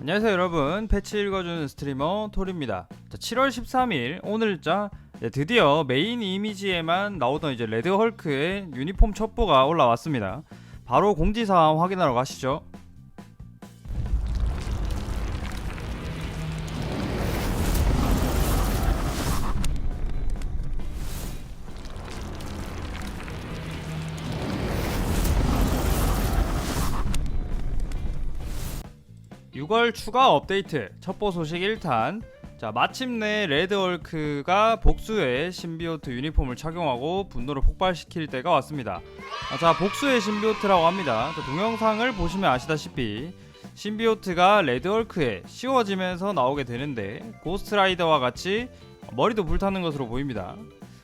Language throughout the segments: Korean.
안녕하세요 여러분. 패치 읽어주는 스트리머 톨입니다. 자, 7월 13일 오늘자 예, 드디어 메인 이미지에만 나오던 이제 레드 헐크의 유니폼 첩보가 올라왔습니다. 바로 공지사항 확인하러 가시죠 (6월) 추가 업데이트 첩보 소식 1탄. 자 마침내 레드월크가 복수의 신비오트 유니폼을 착용하고 분노를 폭발시킬 때가 왔습니다. 아, 자 복수의 신비오트라고 합니다. 자, 동영상을 보시면 아시다시피 신비오트가 레드월크에 씌워지면서 나오게 되는데 고스트라이더와 같이 머리도 불타는 것으로 보입니다.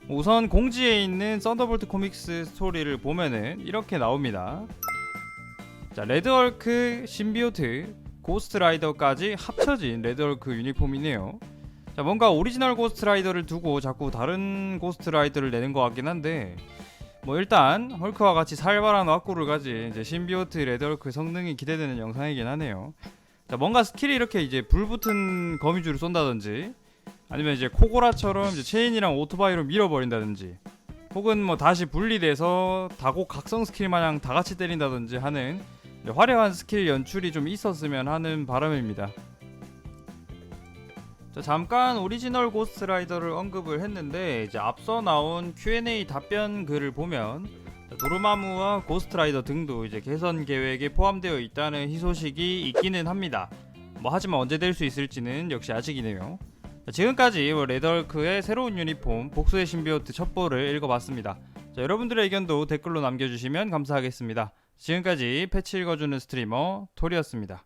우선 공지에 있는 썬더볼트 코믹스 스토리를 보면은 이렇게 나옵니다. 자 레드월크 신비오트 고스트 라이더까지 합쳐진 레드월크 유니폼이네요. 자, 뭔가 오리지널 고스트 라이더를 두고 자꾸 다른 고스트 라이더를 내는 것 같긴 한데 뭐 일단 헐크와 같이 살벌한 와꾸를 가진 이제 신비오트 레드월크 성능이 기대되는 영상이긴 하네요. 자, 뭔가 스킬이 이렇게 이제 불 붙은 거미줄을 쏜다든지 아니면 이제 코고라처럼 이제 체인이랑 오토바이로 밀어버린다든지 혹은 뭐 다시 분리돼서 다곡 각성 스킬 마냥 다 같이 때린다든지 하는 네, 화려한 스킬 연출이 좀 있었으면 하는 바람입니다. 자, 잠깐 오리지널 고스트라이더를 언급을 했는데 이제 앞서 나온 Q&A 답변 글을 보면 자, 도르마무와 고스트라이더 등도 이제 개선 계획에 포함되어 있다는 희소식이 있기는 합니다. 뭐 하지만 언제 될 수 있을지는 역시 아직이네요. 자, 지금까지 뭐 레덜크의 새로운 유니폼 복수의 신비오트 첩보를 읽어봤습니다. 자, 여러분들의 의견도 댓글로 남겨주시면 감사하겠습니다. 지금까지 패치 읽어주는 스트리머 톨이었습니다.